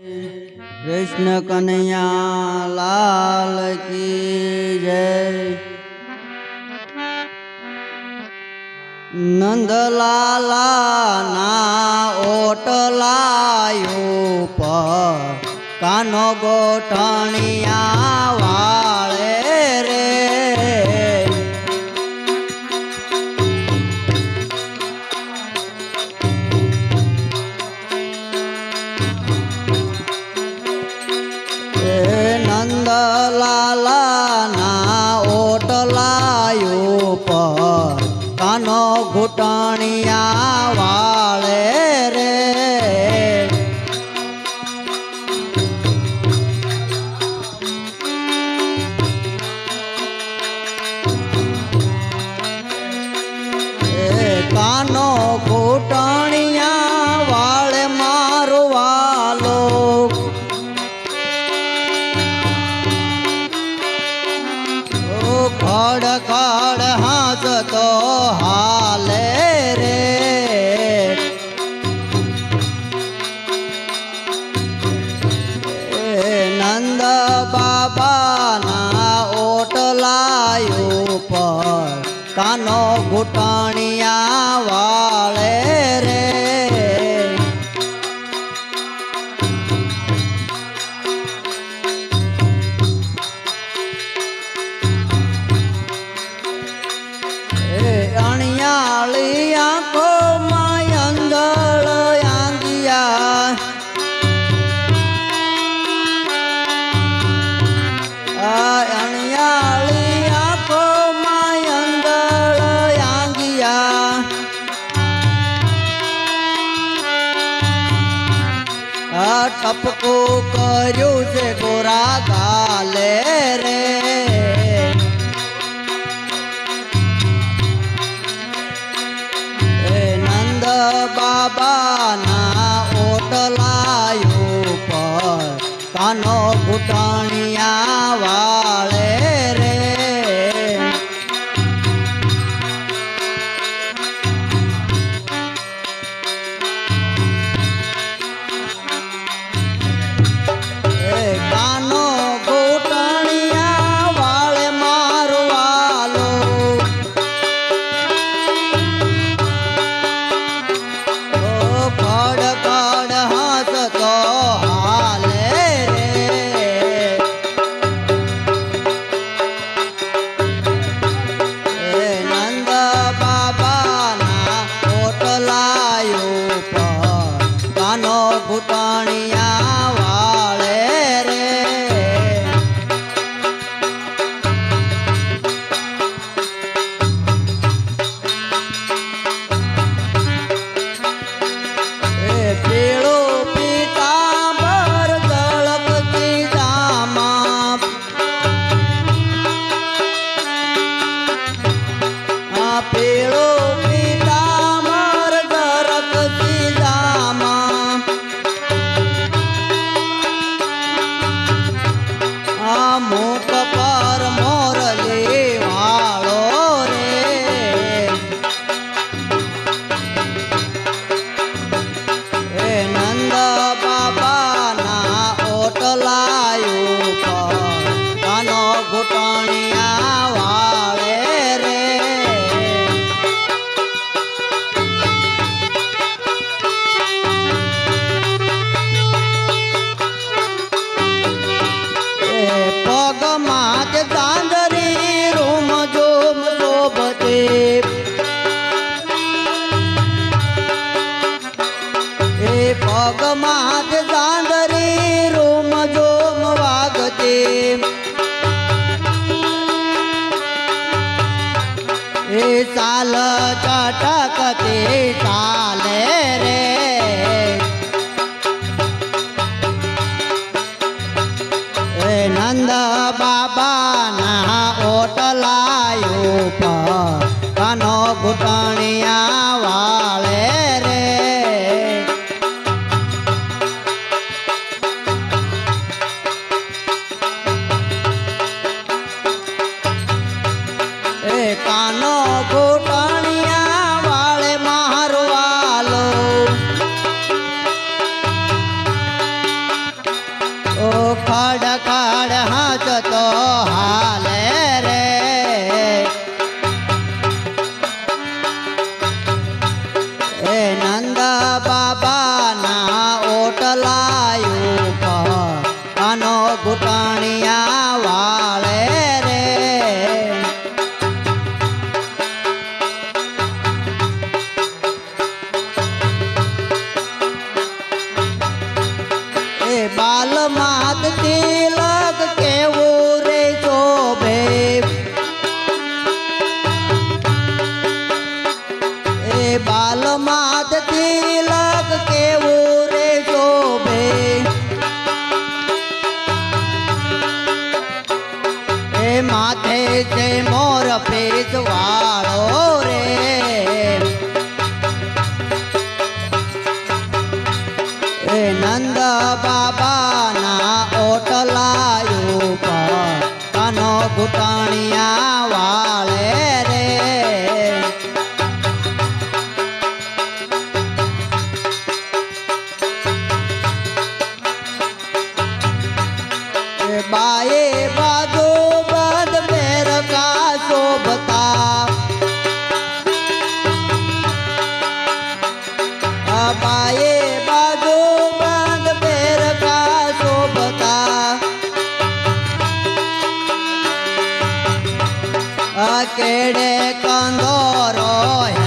કૃષ્ણ કનૈયા લાલ કી જય. નંદલાલા ના ઓટલાયો પર કાનો ગોઠણિયા પોતાણિયા વાળે નો ઘોટાણી ટપકો કર્યું છે ગોરા ગાલે રે. નંદ બાબાના ઓટલાયો પર કાનો ઘૂંટણિયા વાળ નો ઘૂંટણિયા વાળ ગોટાણિયા નંદ બાબાના ઓટલા ઉપર તનો ઘૂંટણિયા વાળે કેડે કંદોરો હે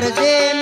कर दे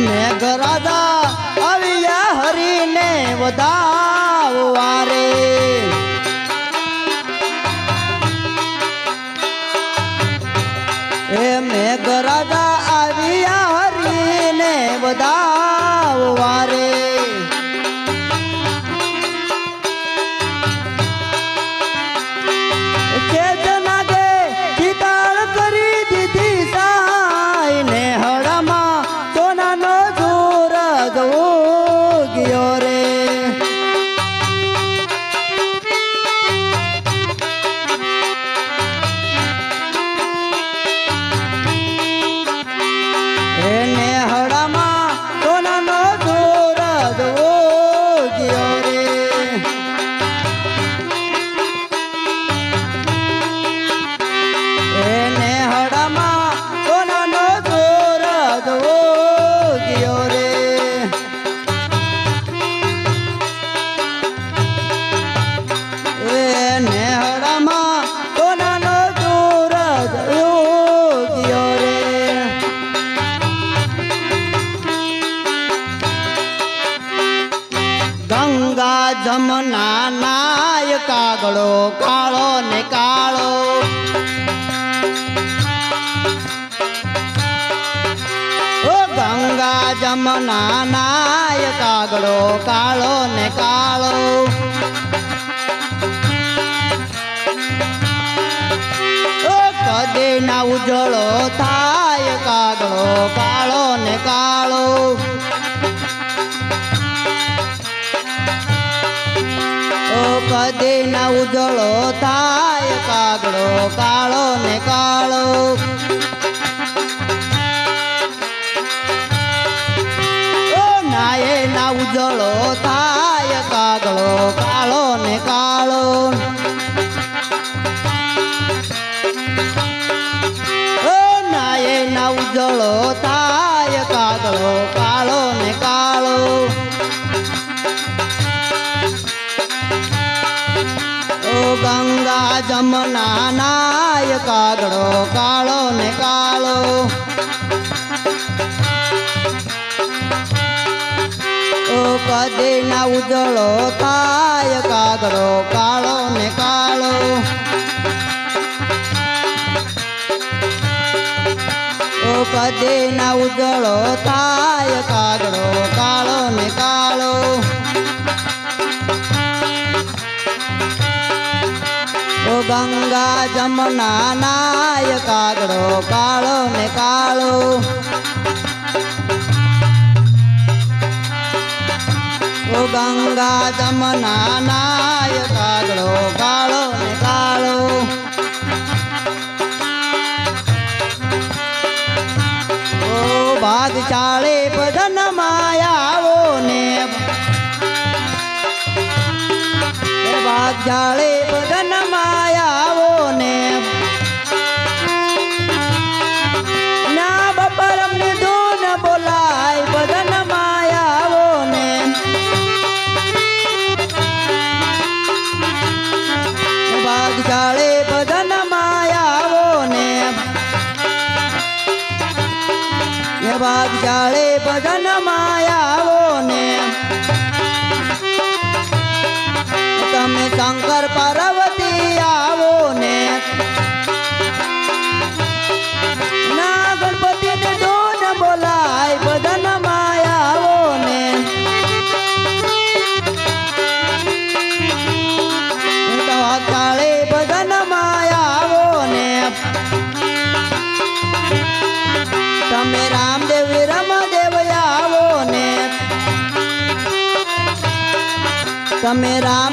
મેઘરાજા આવ્યા હરીને વધાવવા ગંગા જમના નાય કાગડો કાળો ને કાળો. ઓ ગંગા જમના નાય કાગડો કાળો ને કાળો. કદે ના ઉજળો થાય કાગડો કદે ઉજળો થાય કાગડો કાળો ને કાળો. ના ઉજળો થાય કાગળો કાળો ને કાળો. ગંગા જમના નાય કાગળો કાળો ને કાળો. ઓ કદે ના ઉજળો થાય કાગડો કાળો ને કાળો. ઓ કદે ના ઉજળો થાય જમના નાય કાગળો કાળો ને કાળો ઓ ગંગા જમના નાય કાગળો કાળો ને કાળો ઓ ભાગ ચાળે બદન માયાવો ને એ ભાગ ચાળે रमे राम